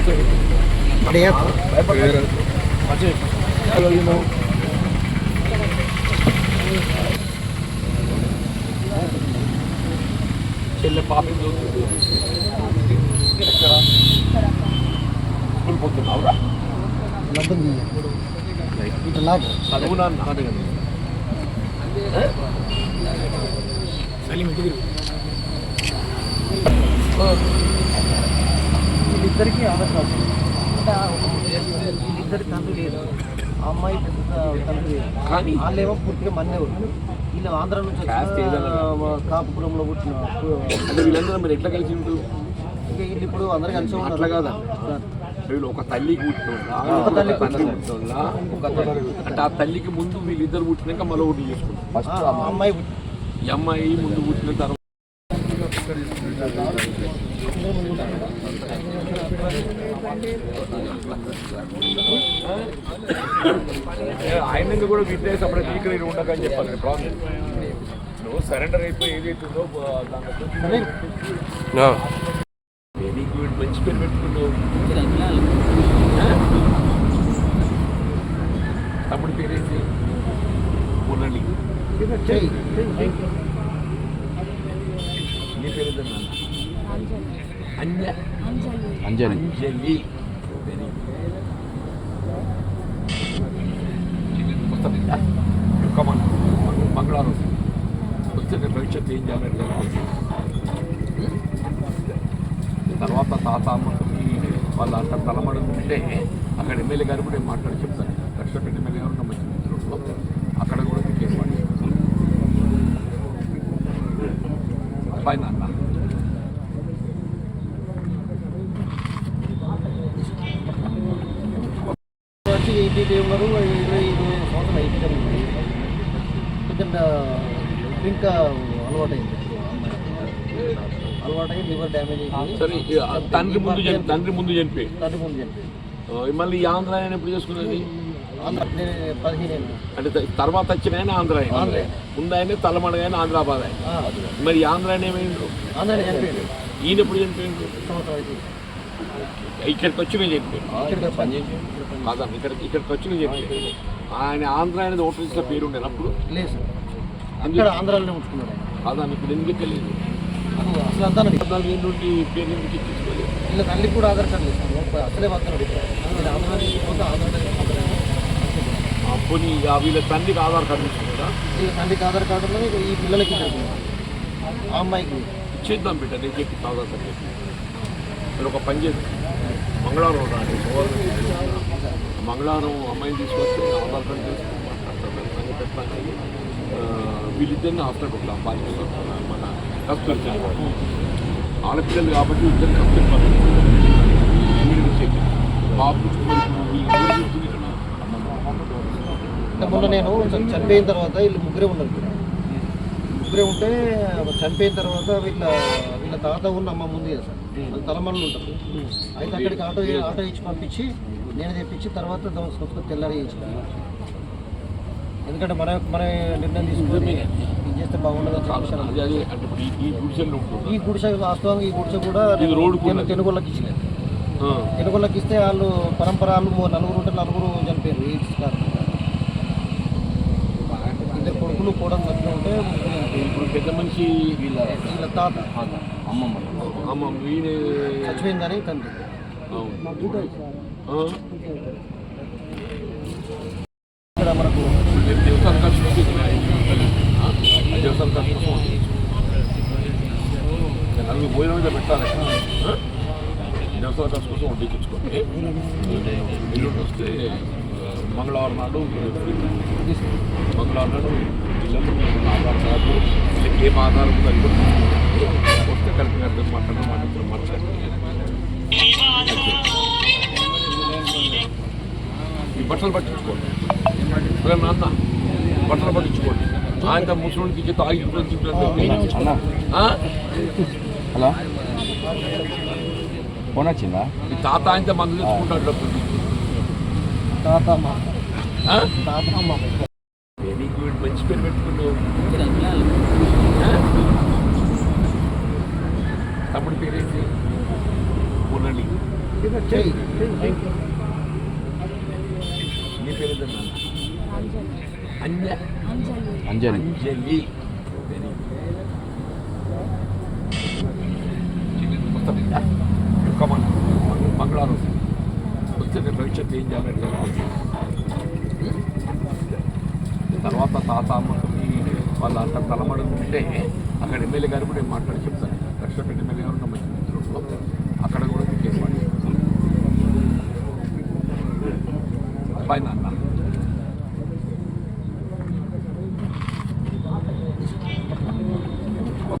మంత్రి చెల్లె పాప స్కూల్ పోతున్నావురా చదువు నాన్న వీళ్ళిద్దరికి ఆధార్ కార్డు వీళ్ళిద్దరి తండ్రి లేదు. ఆ అమ్మాయి పెద్ద తండ్రి లేదు. వాళ్ళేమో పూర్తిగా మన్నేవారు వీళ్ళు ఆంధ్ర నుంచి? కాపుపురంలో పుట్టిన అంటే వీళ్ళందరూ మీరు ఎట్లా కలిసి ఉంటారు ఇంకా వీళ్ళు ఇప్పుడు అందరు కలిసి ఉన్నారు. అట్లా కాదా? సార్, వీళ్ళు ఒక తల్లి పుట్టినోళ్ళ? ఒక అంటే ఆ తల్లికి ముందు వీళ్ళిద్దరు పుట్టినాక మళ్ళీ ఒకటి చేసుకుంటారు. అమ్మాయి ఈ అమ్మాయి ముందు పుట్టిన తర్వాత ఆయన కూడా విట్నేసి అప్పుడు ఇక్కడ ఉండకని చెప్పాలి ప్రాబ్లం నువ్వు సరెండర్ అయిపోయి ఏదైతుందో వెరీ గుడ్ మంచి పేరు పెట్టుకున్నావు? తమ్ముడి పేరేంటి. నీ పేరు అంజలి. అంజలి. మంగళవారం భవిష్యత్తు ఏం తర్వాత తాత అమ్మకి వాళ్ళ ఉంటే అక్కడ ఎమ్మెల్యే గారు కూడా మాట్లాడి చెప్తాను లక్ష్మీపేట ఎమ్మెల్యే గారు మంచి మిత్రుడు అక్కడ కూడా మీకు ఏర్పాటు చేస్తాను బాయ్ నాన్న. ఉన్నారు ఇరవై ఇరవై సంవత్సరాలు ఎయిటీ జరిగింది కొంచెం డ్రింక్ అలవాటైంది. అలవాటై లివర్ డ్యామేజ్ అయింది తండ్రి ముందు తండ్రి ముందు చనిపోయి తండ్రి ముందు చనిపోయింది మళ్ళీ ఈ ఆంధ్ర ఆయన ఎప్పుడు చేసుకున్నది. అంటే తర్వాత వచ్చిన ఆయన ఆంధ్ర ఆయన. ముందు ఆయన తలమడ ఆయన ఆంధ్రాబాద్ ఆయన. మరి ఆంధ్ర ఆయన ఏమైండు ఈయన ఎప్పుడు చనిపోయిండు? ఇక్కడికి వచ్చిన చనిపోయిండు ఇక్కడ పని చేసి కాదా? ఇక్కడికి ఇక్కడికి వచ్చిన చనిపోయిండు ఆయన ఆంధ్ర అనేది ఓటర్ ఇచ్చిన పేరు ఉండేది అప్పుడు. లేదు ఆంధ్రాలోనే ఆయన. కాదా? ఇప్పుడు ఎందుకు వెళ్ళింది అసలు అంతా నాకు పద్నాలుగు ఏళ్ళ నుండి పేరు ఎందుకు ఇచ్చించుకోలేదు వీళ్ళ తల్లికి కూడా ఆధార్ కార్డు లేదు అసలే వస్తున్నాడు ఇక్కడ ఆంధ్ర పోనీ వీళ్ళ తండ్రికి ఆధార్ కార్డు ఇచ్చిందా వీళ్ళ తండ్రికి ఆధార్ కార్డు ఈ పిల్లలకి. ఆ అమ్మాయికి. ఇచ్చేద్దాం బిడ్డ నేను చెప్పి ఆధార్ కార్డు చెప్పి మీరు ఒక పని చేసి మంగళవారం రాండి సోమవారం మంగళవారం అమ్మాయిని తీసుకొస్తే ఆధార్ కార్డు తీసుకొని మాట్లాడతాను. అని చెప్తాను వీళ్ళిద్దరిని హాస్పిటల్ పెట్టాం బాధ్యత మన కస్తూరి ఆడపిల్లలు కాబట్టి ఇద్దరు కస్తూరి మీరు చెప్పి బాబు మొన్న నేను చనిపోయిన తర్వాత వీళ్ళు ముగ్గురే ఉన్నారు. ముగ్గురే ఉంటే చనిపోయిన తర్వాత వీళ్ళ వీళ్ళ తాత ఉన్న అమ్మ ముందు కదా సార్. వాళ్ళు తలమల్లు ఉంటారు. అయితే అక్కడికి ఆటో ఆటో ఇచ్చి పంపించి నేను తెప్పించి తర్వాత సంస్కృతి తెల్లారి ఇచ్చిన. ఎందుకంటే మన మన నిర్ణయం తీసుకొని ఇది చేస్తే బాగుండదు ఇప్పుడు ఈ- గుడిసె వాస్తవంగా ఈ గుడిసె కూడా నేను. తెనుగోళ్ళకి ఇచ్చినాను ఇస్తే వాళ్ళు పరంపరాలు నలుగురు ఉంటే నలుగురు చనిపోయారు ఈ కారణంగా. ఇద్దరు కొడుకులు కూడా మధ్య ఉంటే. ఇప్పుడు పెద్ద మనిషి వీళ్ళ వీళ్ళ తాత అమ్మమ్మ అమ్మ వీడే చచ్చిపోయిందని తండ్రి? ఇక్కడ మనకు దేవస్థానం ఖర్చు? దేవస్థానం ఖర్చు కోసం వస్తుంది. నలుగురు భోజనం మీద పెట్టాలి ఆ? దేవస్థానం ఖర్చు కోసం వడ్డీకించుకోండి ఎల్లుండి వస్తే మంగళవారం నాడు మంగళవారం నాడు ఇళ్ళలో ఆధార్ కార్డు వీళ్ళకి ఏం ఆధారం తీసుకొని వస్తే కలెక్టర్ గారితో మాట్లాడడం మాట్లాడుతున్నాం మాట్లాడి ఈ బట్టలు పట్టించుకోండి నాన్న బట్టలు పట్టించుకోండి ఆయన ముసలికి ఇచ్చి తాగి అన్నా ఆ? హలో ఫోన్ వచ్చిందా మీ తాత ఆయనతో మందు తెచ్చుకుంటాడు డబ్బులు తాత తాత నీకు వీడు మంచి పేరు పెట్టుకున్నావు తమ్ముడు పేరేంటి పూర్ణి నీ పేరు అంజలి అంజలి వెరీ గుడ్ మంగళవారం వస్తే నేను భవిష్యత్తు ఏం చేయాలని తర్వాత తాత అమ్మకి వాళ్ళ అంత తలమడు ఉంటే అక్కడ ఎమ్మెల్యే గారు కూడా మాట్లాడి చెప్తాను లక్ష్మీపేట ఎమ్మెల్యే గారు ఉన్న మంచి మిత్రులు అక్కడ కూడా